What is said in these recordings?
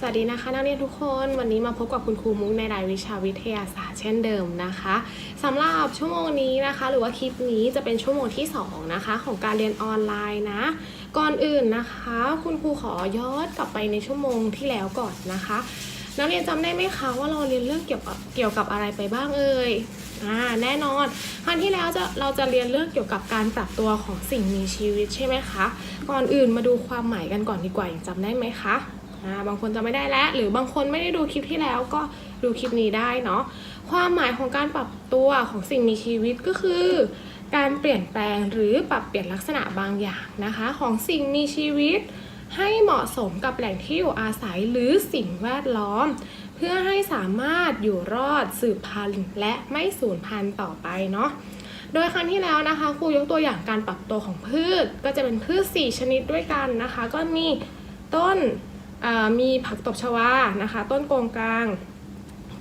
สวัสดีนะคะนักเรียนทุกคนวันนี้มาพบกับคุณครูมุกในรายวิชาวิทยาศาสตร์เช่นเดิมนะคะสำหรับชั่วโมงนี้นะคะ หรือว่าคลิปนี้จะเป็นชั่วโมงที่2นะคะของการเรียนออนไลน์นะ ก่อนอื่นนะคะ คุณครูขอย้อนกลับไปในชั่วโมงที่แล้วก่อนนะคะ นักเรียนจำได้ไหมคะว่าเราเรียนเรื่องเกี่ยวกับเกี่ยวกับอะไรไปบ้างเอ่ยอ่าแน่นอนครั้งที่แล้วจะเราจะเรียนเรื่องเกี่ยวกับการปรับตัวของสิ่งมีชีวิตใช่ไหมคะก่อนอื่นมาดูความหมายกันก่อนดีกว่าอยังจำได้ไหมคะ อ่าบางคนจะไม่ได้แล้ว หรือบางคนไม่ได้ดูคลิปที่แล้วก็ดูคลิปนี้ได้เนาะความหมายของการปรับตัวของสิ่งมีชีวิตก็คือ การเปลี่ยนแปลงหรือปรับเปลี่ยนลักษณะบางอย่างนะคะ ของสิ่งมีชีวิต ให้เหมาะสมกับแหล่งที่อยู่อาศัยหรือสิ่งแวดล้อม เพื่อให้สามารถอยู่รอดสืบพันธุ์และไม่สูญพันธุ์ต่อไปเนาะโดยครั้งที่แล้วนะคะครูยกตัวอย่างการปรับตัวของพืช ก็จะเป็นพืช 4 ชนิดด้วยกันนะคะ ก็มีต้น มีผักตบชวานะคะ ต้นโกงกลาง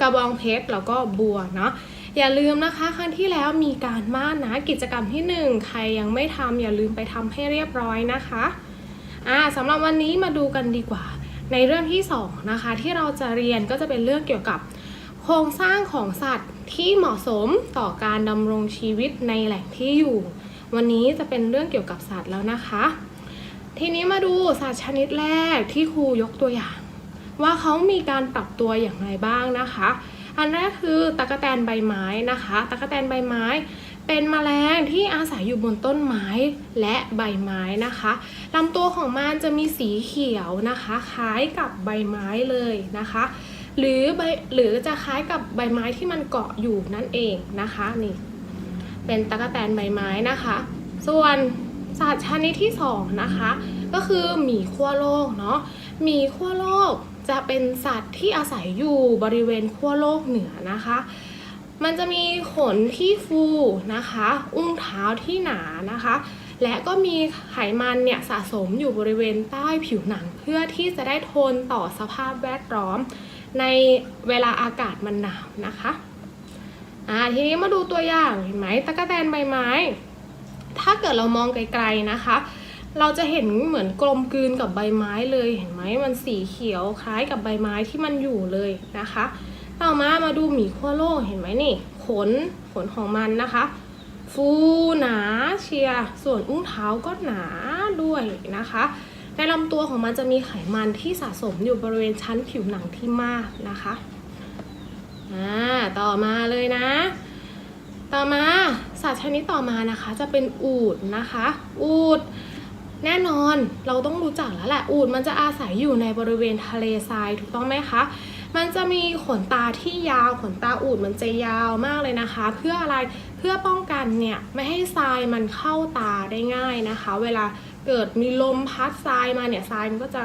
กระบองเพชรแล้วก็บัวเนาะอย่าลืมนะคะครั้งที่แล้วมีการบ้านนะกิจกรรมที่ 1 ใครยังไม่ทำอย่าลืมไปทำให้เรียบร้อยนะคะอ่าสำหรับวันนี้มาดูกันดีกว่า ในเรื่องที่2นะคะที่เราจะเรียนก็จะเป็นเรื่องเกี่ยวกับ โครงสร้างของสัตว์ที่เหมาะสมต่อการดำรงชีวิตในแหล่งที่อยู่ วันนี้จะเป็นเรื่องเกี่ยวกับสัตว์แล้วนะคะ ทีนี้มาดูสัตว์ชนิดแรกที่ครูยกตัวอย่าง ว่าเขามีการปรับตัวอย่างไรบ้างนะคะ อันแรกคือตะกแตนใบไม้นะคะตะกแตนใบไม้ เป็นแมลงที่อาศัยอยู่บนต้นไม้และใบไม้นะคะลำตัวของมันจะมีสีเขียวนะคะคล้ายกับใบไม้เลยนะคะหรือใบหรือจะคล้ายกับใบไม้ที่มันเกาะอยู่นั่นเองนะคะนี่เป็นตะกแตนใบไม้นะคะ ส่วน สัตว์ชนิดที่สองนะคะ ก็คือหมีขั้วโลกเนาะหมีขั้วโลกจะเป็นสัตว์ที่อาศัยอยู่บริเวณขั้วโลกเหนือนะคะ มันจะมีขนที่ฟูนะคะ อุ้งเท้าที่หนานะคะ และก็มีไขมันเนี่ยสะสมอยู่บริเวณใต้ผิวหนัง เพื่อที่จะได้ทนต่อสภาพแวดล้อม ในเวลาอากาศมันหนาวนะคะอ่าทีนี้มาดูตัวอย่างเห็นไหมตะกแตนใบไม้ ถ้าเกิดเรามองไกลๆนะคะ เราจะเห็นเหมือนกลมกลืนกับใบไม้เลยเห็นไหมมันสีเขียวคล้ายกับใบไม้ที่มันอยู่เลยนะคะต่อมามาดูหมีขั้วโลกเห็นไหมนี่ ขนขนของมันนะคะ ฟูหนาเชียร์ส่วนอุ้งเท้าก็หนาด้วยนะคะในลำตัวของมันจะมีไขมันที่สะสมอยู่บริเวณชั้นผิวหนังที่มากนะคะ อ่า ต่อมาเลยนะ ต่อมาสัตว์ชนิดต่อมานะคะ จะเป็นอูฐนะคะ อูฐแน่นอนเราต้องรู้จักแล้วแหละ อูฐมันจะอาศัยอยู่ในบริเวณทะเลทรายถูกต้องไหมคะ มันจะมีขนตาที่ยาวขนตาอูฐมันจะยาวมากเลยนะคะ เพื่ออะไรเพื่อป้องกันเนี่ยไม่ให้ทรายมันเข้าตาได้ง่ายนะคะ เวลาเกิดมีลมพัดทรายมาเนี่ยทรายมันก็จะ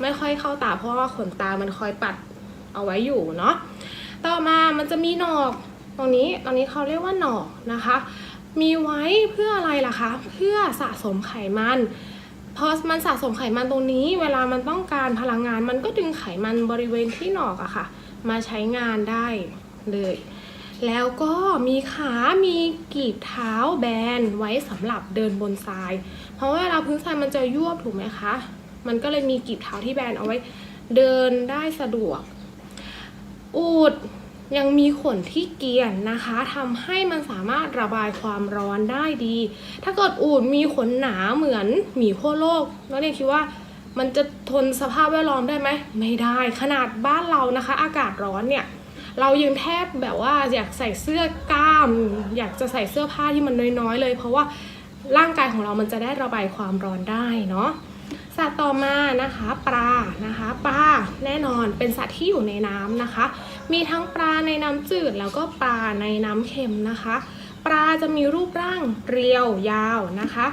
ไม่ค่อยเข้าตา เพราะว่าขนตามันคอยปัดเอาไว้อยู่เนาะต่อมามันจะมีหนอก ตรงนี้ตรงนี้เขาเรียกว่าหนอกนะคะ มีไว้เพื่ออะไรล่ะคะ เพื่อสะสมไขมันพอมันสะสมไขมันตรงนี้ เวลามันต้องการพลังงาน มันก็ดึงไขมันบริเวณที่หนอกอะค่ะ มาใช้งานได้เลย แล้วก็มีขามีกีบเท้าแบนไว้สำหรับเดินบนทราย เพราะว่าเวลาพื้นทรายมันจะยวบถูกไหมคะ มันก็เลยมีกีบเท้าที่แบนเอาไว้เดินได้สะดวก อูด ยังมีขนที่เกียนนะคะทำให้มันสามารถระบายความร้อนได้ดี ถ้าเกิดอูดมีขนหนาเหมือนหมีขั้วโลกนักเรียนคิดว่ามันจะทนสภาพแวดล้อมได้ไหม ไม่ได้ขนาดบ้านเรานะคะ อากาศร้อนเนี่ยเรายังแทบแบบว่าอยากใส่เสื้อกล้าม อยากจะใส่เสื้อผ้าที่มันน้อยๆเลย เพราะว่าร่างกายของเรามันจะได้ระบายความร้อนได้เนาะ สัตว์ต่อมานะคะปลานะคะปลาแน่นอนเป็นสัตว์ที่อยู่ในน้ำนะคะ มีทั้งปลาในน้ำจืดแล้วก็ปลาในน้ำเค็มนะคะ ปลาจะมีรูปร่างเรียวยาวนะคะ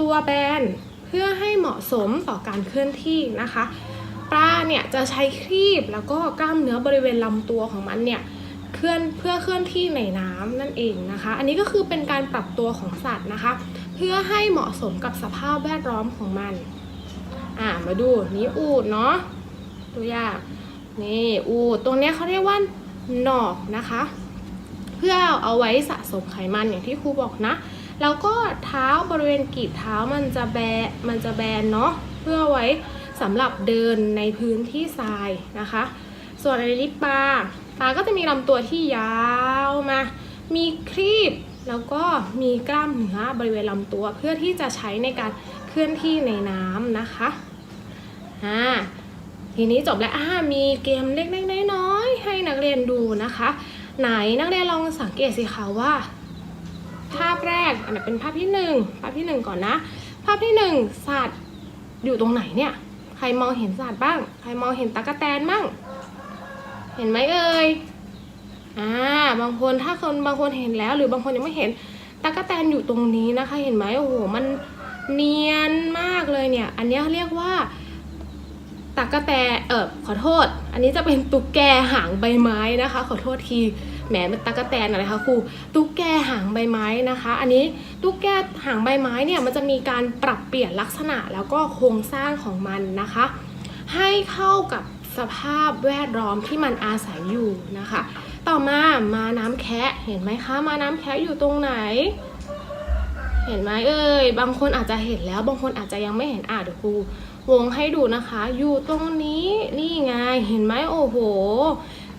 ตัวแบนเพื่อให้เหมาะสมต่อการเคลื่อนที่นะคะ ปลาเนี่ยจะใช้ครีบแล้วก็กล้ามเนื้อบริเวณลำตัวของมันเนี่ยเคลื่อนเพื่อเคลื่อนที่ในน้ำนั่นเองนะคะ อันนี้ก็คือเป็นการปรับตัวของสัตว์นะคะ เพื่อให้เหมาะสมกับสภาพแวดล้อมของมัน อ่ามาดูนี่อูดเนาะตัวอย่างนี่อูดตรงนี้เขาเรียกว่าหนอกนะคะ เพื่อเอาไว้สะสมไขมันอย่างที่ครูบอกนะ แล้วก็เท้าบริเวณกีบเท้ามันจะแบมันจะแบนเนาะเพื่อไว้สำหรับเดินในพื้นที่ทรายนะคะ ส่วนอลิปปลาปลาก็จะมีลำตัวที่ยาวมา มีครีบแล้วก็มีกล้ามเนื้อบริเวณลำตัวเพื่อที่จะใช้ในการเคลื่อนที่ในน้ำนะคะ อ่าทีนี้จบแล้วอ่ามีเกมเล็กๆน้อยๆให้นักเรียนดูนะคะ ไหนนักเรียนลองสังเกตสิคะว่า ภาพแรกอันนี้เป็นภาพที่หนึ่งภาพที่หนึ่งก่อนนะ ภาพที่หนึ่งสัตว์อยู่ตรงไหนเนี่ย ใครมองเห็นสัตว์บ้าง ใครมองเห็นตะกแตนบ้าง เห็นไหมเอ่ยอ่าบางคนถ้าคนบางคนเห็นแล้ว หรือบางคนยังไม่เห็นตะกแตนอยู่ตรงนี้นะคะ เห็นไหมโอ้โหมันเนียนมากเลยเนี่ย อันนี้เรียกว่า ตะกะแตเออขอโทษ อันนี้จะเป็นตุ๊กแกหางใบไม้นะคะ ขอโทษทีแหมเป็นตะกแตนอะไรคะครูตุ๊กแกหางใบไม้นะคะ อันนี้ตุ๊กแกหางใบไม้เนี่ยมันจะมีการปรับเปลี่ยนลักษณะแล้วก็โครงสร้างของมันนะคะ ให้เข้ากับสภาพแวดล้อมที่มันอาศัยอยู่นะคะ ต่อมามาน้ำแคะเห็นไหมคะ มาน้ำแคะอยู่ตรงไหน เห็นไหมเอ่ยบางคนอาจจะเห็นแล้วบางคนอาจจะยังไม่เห็นอะเดี๋ยวครู วงให้ดูนะคะ อยู่ตรงนี้นี่ไงเห็นไหมโอ้โห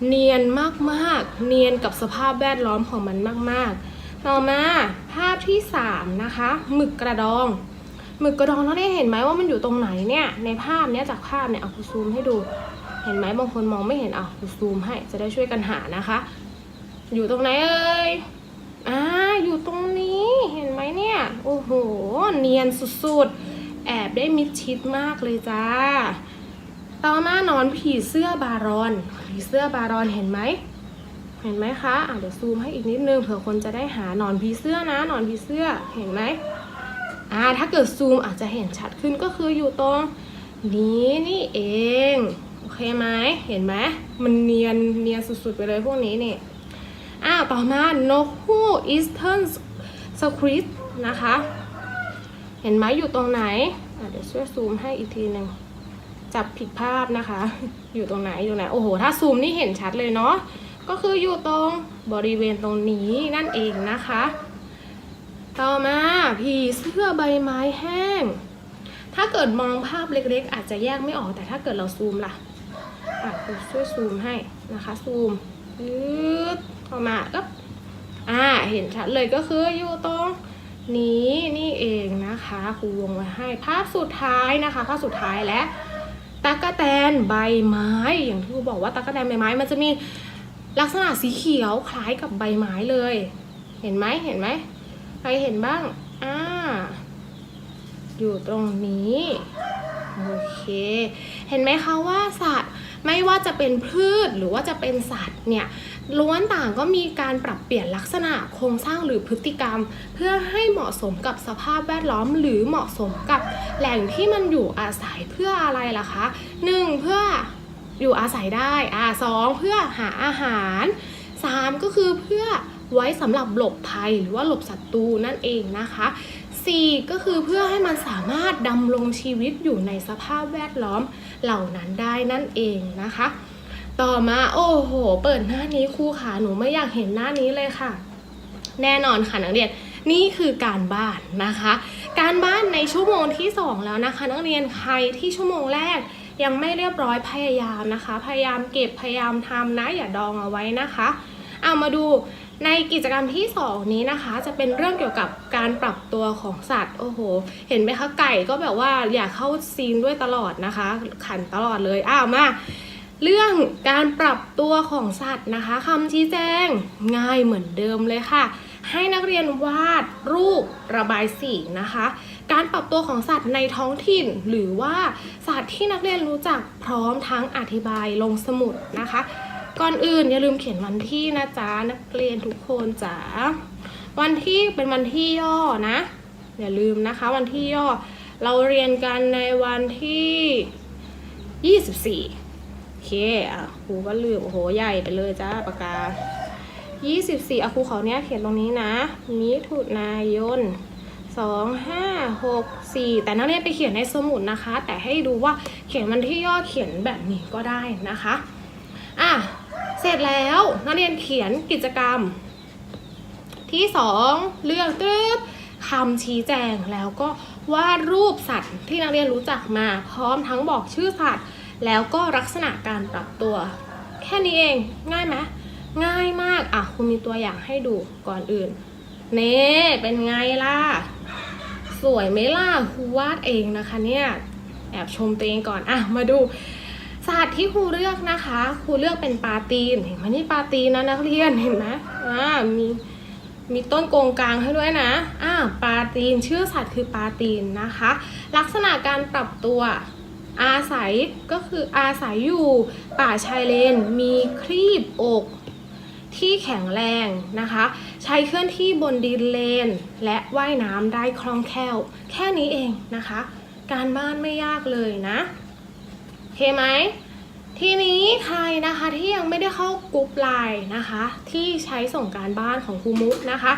เนียนมากๆ เนียนกับสภาพแวดล้อมของมันมากๆ ต่อมาภาพที่สามนะคะหมึกกระดองหมึกกระดองเราได้เห็นไหมว่ามันอยู่ตรงไหนเนี่ยในภาพเนี้ยจากภาพเนี่ยเอาครูซูมให้ดู เห็นไหมบางคนมองไม่เห็นอะครูซูมให้จะได้ช่วยกันหานะคะ อยู่ตรงไหนเอ่ยอ่าอยู่ตรงนี้เห็นไหมเนี่ยโอ้โหเนียนสุดๆ แอบได้มิดชิดมากเลยจ้า ต่อมานอนผีเสื้อบารอน ผีเสื้อบารอนเห็นไหม เห็นไหมคะอะเดี๋ยวซูมให้อีกนิดนึงเผื่อคนจะได้หาหนอนผีเสื้อนะหนอนผีเสื้อเห็นไหมอ่าถ้าเกิดซูมอาจจะเห็นชัดขึ้นก็คืออยู่ตรงนี้นี่เอง โอเคไหมเห็นไหมมันเนียนเนียนสุดๆไปเลยพวกนี้เนี่ยอ่าต่อมานกฮูกอีสเทิร์นสคริปนะคะ เห็นไหมอยู่ตรงไหนเดี๋ยวช่วยซูมให้อีกทีหนึ่งจับผิดภาพนะคะ อยู่ตรงไหนอยู่ไหนโอ้โห ถ้าซูมนี่เห็นชัดเลยเนาะก็คืออยู่ตรงบริเวณตรงนี้นั่นเองนะคะ ต่อมาผีเสื้อใบไม้แห้ง ถ้าเกิดมองภาพเล็กๆ อาจจะแยกไม่ออกแต่ถ้าเกิดเราซูมล่ะอะช่วยซูมให้นะคะซูมยืดเข้ามาก็อ่าเห็นชัดเลยก็คืออยู่ตรง นี้นี่เองนะคะครูวงไว้ให้ภาพสุดท้ายนะคะภาพสุดท้ายและตะกะแตนใบไม้ อย่างที่ครูบอกว่าตะกะแตนใบไม้ มันจะมีลักษณะสีเขียวคล้ายกับใบไม้เลย เห็นไหมเห็นไหมใครเห็นบ้างอ่าอยู่ตรงนี้โอเค เห็นไหมคะว่าสัตว ไม่ว่าจะเป็นพืชหรือว่าจะเป็นสัตว์เนี่ยล้วนต่างก็มีการปรับเปลี่ยนลักษณะโครงสร้างหรือพฤติกรรม เพื่อให้เหมาะสมกับสภาพแวดล้อม หรือเหมาะสมกับแหล่งที่มันอยู่อาศัยเพื่ออะไรล่ะคะ 1. เพื่ออยู่อาศัยได้อ่าสองเพื่อหาอาหาร 3. ก็คือเพื่อไว้สำหรับหลบภัยหรือว่าหลบศัตรูนั่นเองนะคะ 4. ก็คือเพื่อให้มันสามารถดำรงชีวิตอยู่ในสภาพแวดล้อมเหล่านั้นได้นั่นเองนะคะ ต่อมาโอ้โห เปิดหน้านี้ครูขาหนูไม่อยากเห็นหน้านี้เลยค่ะ แน่นอนค่ะนักเรียนนี่คือการบ้านนะคะ การบ้านในชั่วโมงที่ 2 แล้วนะคะ นักเรียนใครที่ชั่วโมงแรกยังไม่เรียบร้อยพยายามนะคะ พยายามเก็บพยายามทำนะอย่าดองเอาไว้นะคะ เอามาดู ในกิจกรรมที่ 2 นี้นะคะ จะเป็นเรื่องเกี่ยวกับการปรับตัวของสัตว์ โอ้โห เห็นไหมคะไก่ก็แบบว่าอยากเข้าซีนด้วยตลอดนะคะ ขันตลอดเลยอ้าวมาเรื่องการปรับตัวของสัตว์นะคะคำชี้แจงง่ายเหมือนเดิมเลยค่ะ ให้นักเรียนวาดรูประบายสีนะคะ การปรับตัวของสัตว์ในท้องถิ่น หรือว่าสัตว์ที่นักเรียนรู้จักพร้อมทั้งอธิบายลงสมุดนะคะ ก่อนอื่นอย่าลืมเขียนวันที่นะจ๊ะนักเรียนทุกคนจ๋าวันที่เป็นวันที่ย่อนะ อย่าลืมนะคะ วันที่ย่อเราเรียนกันในวันที่ 24โอเคอะครูก็ลืมโอ้โหใหญ่ไปเลยจ้าปากกา 24อะครูขอเนี้ยเขียนตรงนี้นะ มิถุนายน 2 5 6 4 แต่นักเรียนไปเขียนในสมุดนะคะ แต่ให้ดูว่าเขียนวันที่ย่อเขียนแบบนี้ก็ได้นะคะ อะ เสร็จแล้วนักเรียนเขียนกิจกรรม ที่ 2เรื่องตืดคำชี้แจงแล้วก็วาดรูปสัตว์ที่นักเรียนรู้จักมาพร้อมทั้งบอกชื่อสัตว์ แล้วก็ลักษณะการปรับตัว แค่นี้เองง่ายไหมง่ายมากอะคุณมีตัวอย่างให้ดูก่อนอื่นเน่เป็นไงล่ะ สวยไหมล่ะคูวาดเองนะคะเนี่ย แอบชมตัวเองก่อนอะมาดู สัตว์ที่ครูเลือกนะคะครูเลือกเป็นปลาตีนเห็นไหมนี่ปลาตีนนะนักเรียนเห็นไหมอ่ามีมีต้นโกงกลางให้ด้วยนะอ่าปลาตีนชื่อสัตว์คือปลาตีนนะคะ ลักษณะการปรับตัวอาศัยก็คืออาศัยอยู่ป่าชายเลน มีครีบอกที่แข็งแรงนะคะ ใช้เคลื่อนที่บนดินเลน และว่ายน้ำได้คล่องแคล่ว แค่นี้เองนะคะ การบ้านไม่ยากเลยนะ เคไหมทีนี้ใครนะคะที่ยังไม่ได้เข้ากรุ๊ปไลน์นะคะ ที่ใช้ส่งการบ้านของครูมุกนะคะ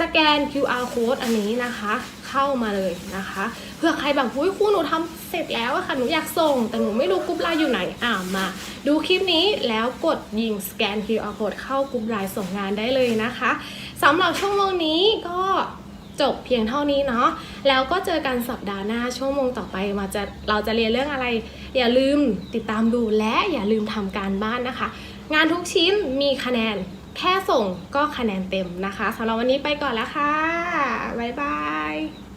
สแกน QR code อันนี้นะคะ เข้ามาเลยนะคะเพื่อใครแบบหุ้ยครูหนูทำเสร็จแล้วอะค่ะหนูอยากส่ง แต่หนูไม่รู้กรุ๊ปไลน์อยู่ไหนอ่ามา ดูคลิปนี้แล้วกดยิงสแกน QR code เข้ากรุ๊ปไลน์ส่งงานได้เลยนะคะสำหรับชั่วโมงนี้ก็ จบเพียงเท่านี้เนาะแล้วก็เจอกันสัปดาห์หน้าชั่วโมงต่อไปมาจะเราจะเรียนเรื่องอะไร อย่าลืมติดตามดูและอย่าลืมทำการบ้านนะคะ งานทุกชิ้นมีคะแนนแค่ส่งก็คะแนนเต็มนะคะสำหรับวันนี้ไปก่อนแล้วค่ะบ๊ายบาย